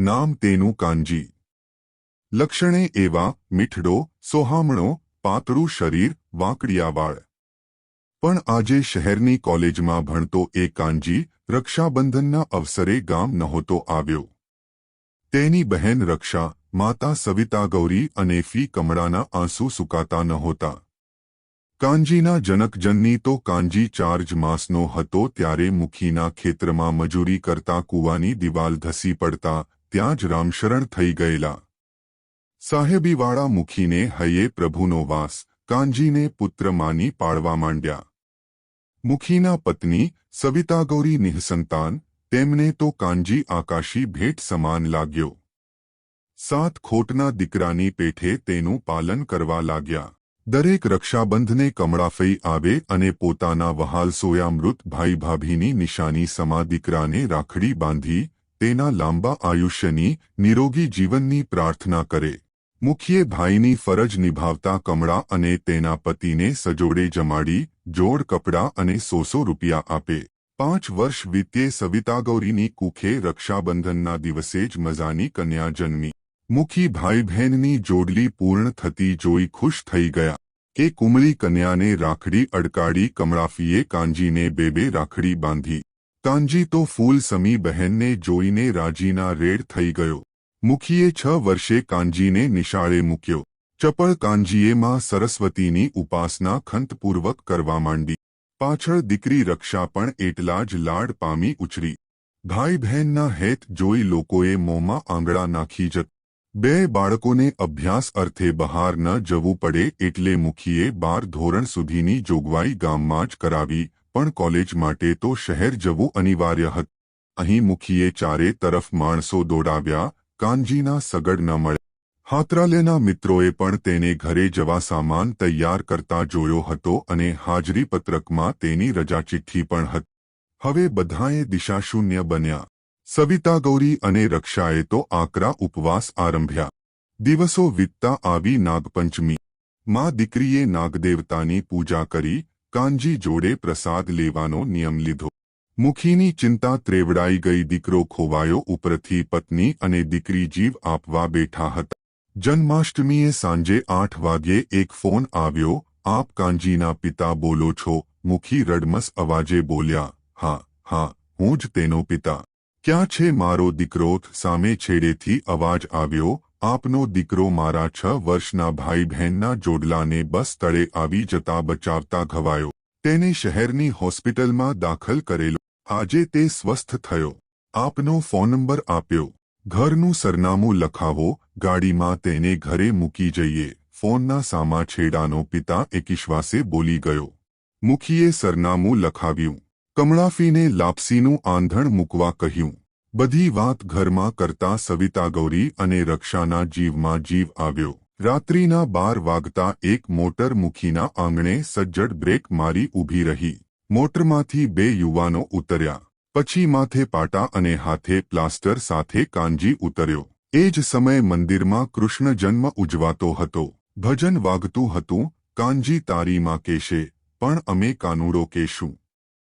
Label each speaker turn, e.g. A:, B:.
A: નામ તેનું કાંજી લક્ષણે એવા મીઠડો, સોહામણો, પાતળું શરીર, વાંકડિયા પણ આજે શહેરની કોલેજમાં ભણતો એ કાંજી રક્ષાબંધનના અવસરે ગામ નહોતો આવ્યો. તેની બહેન રક્ષા, માતા સવિતા ગૌરી અને ફી કમળાના આંસુ સુકાતા નહોતા. કાંજીના જનકજનની તો કાંજી ચાર્જ માસનો હતો ત્યારે મુખીના ખેતરમાં મજૂરી કરતા કૂવાની દિવાલ ધસી પડતા ત્યાં જ રામશરણ થઈ ગયેલા. સાહેબીવાળા મુખીને હૈયે પ્રભુનો વાસ કાંજીને પુત્ર માની પાડવા માંડ્યા. મુખીના પત્ની સવિતા ગૌરી નિઃસંતાન તેમને તો કાંજી આકાશી ભેટ સમાન લાગ્યો. સાત ખોટના દીકરાની પેઠે તેનું પાલન કરવા લાગ્યા. દરેક રક્ષાબંધને કમળાફઈ આવે અને પોતાના વહાલ સોયા મૃત ભાઈ ભાભીની નિશાની સમા દીકરાને રાખડી બાંધી તેના લાંબા આયુષ્યની, નિરોગી જીવનની પ્રાર્થના કરે. મુખીએ ભાઈની ફરજ નિભાવતા કમળા અને તેના પતિને સજોડે જમાડી, જોડ કપડાં અને સોસો રૂપિયા આપે. પાંચ વર્ષ વીત્યે સવિતા ગૌરીની કુખે રક્ષાબંધનના દિવસે જ મજાની કન્યા જન્મી. મુખી ભાઈ બહેનની જોડલી પૂર્ણ થતી જોઈ ખુશ થઈ ગયા. કે કુમળી કન્યાને રાખડી અડકાડી કમળાફીએ કાંજીને બેબે રાખડી બાંધી. કાંજી તો ફૂલ સમી બહેનને જોઈને રાજીના રેડ થઈ ગયો. મુખીએ છ વર્ષે કાંજીને નિશાળે મૂક્યો. ચપળ કાંજીએ માં સરસ્વતીની ઉપાસના ખંતપૂર્વક કરવા માંડી. પાછળ દીકરી રક્ષા પણ એટલા જ લાડ પામી ઉછરી. ભાઈ બહેનના હેત જોઈ લોકોએ મોંમાં આંગળા નાખી જત બે બાળકોને અભ્યાસ અર્થે બહાર ન જવું પડે એટલે મુખીએ બાર ધોરણ સુધીની જોગવાઈ ગામમાં જ કરાવી પણ કોલેજ માટે તો શહેર જવું અનિવાર્ય હતું. અહીં મુખીએ ચારે તરફ માણસો દોડાવ્યા, કાનજીના સગડ ન મળે. હાત્રાલયના મિત્રોએ પણ તેને ઘરે જવા સામાન તૈયાર કરતા જોયો હતો અને હાજરી પત્રકમાં તેની રજા ચિઠ્ઠી પણ હતી. હવે બધાએ દિશાશૂન્ય બન્યા. સવિતા ગૌરી અને રક્ષાએ તો આકરા ઉપવાસ આરંભ્યા. દિવસો વીતતા આવી નાગપંચમી. માં દીકરીએ નાગદેવતાની પૂજા કરી કાંજી જોડે પ્રસાદ લેવાનો નિયમ લીધો. મુખીની ચિંતા ત્રેવડાઈ ગઈ, દીકરો ખોવાયો ઉપરથી પત્ની અને દીકરી જીવ આપવા બેઠા હતા. જન્માષ્ટમીએ સાંજે આઠ વાગ્યે એક ફોન આવ્યો, આપ કાંજીના પિતા બોલો છો. મુખી રડમસ અવાજે બોલ્યા, હા હા, હું જ તેનો પિતા. ક્યાં છે મારો દીકરો? સામે છેડેથી અવાજ આવ્યો આપનો દીકરો મારા છ વર્ષના ભાઈ બહેનના જોડલાને બસ તળે આવી જતા બચાવતા ઘવાયો. તેને શહેરની હોસ્પિટલમાં દાખલ કરેલો. આજે તે સ્વસ્થ થયો. આપનો ફોન નંબર આપ્યો. ઘરનું સરનામું લખાવો. ગાડીમાં તેને ઘરે મૂકી જઈએ. ફોનના સામા છેડાનો પિતા એકિશ્વાસે બોલી ગયો. મુખીએ સરનામું લખાવ્યું. કમળાફીને લાપસીનું આંધણ મૂકવા કહ્યું. બધી વાત ઘરમાં કરતા સવિતા ગૌરી અને રક્ષાના જીવમાં જીવ આવ્યો. રાત્રિના બાર વાગતા એક મોટર મુખીના આંગણે સજ્જડ બ્રેક મારી ઊભી રહી. મોટરમાંથી બે યુવાનો ઉતર્યા. પછી માથે પાટા અને હાથે પ્લાસ્ટર સાથે કાંજી ઉતર્યો. એ જ સમયે મંદિરમાં કૃષ્ણ જન્મ ઉજવાતો હતો. ભજન વાગતું હતું કાંજી તારીમાં કેશે, પણ અમે કાનુડો કેશું.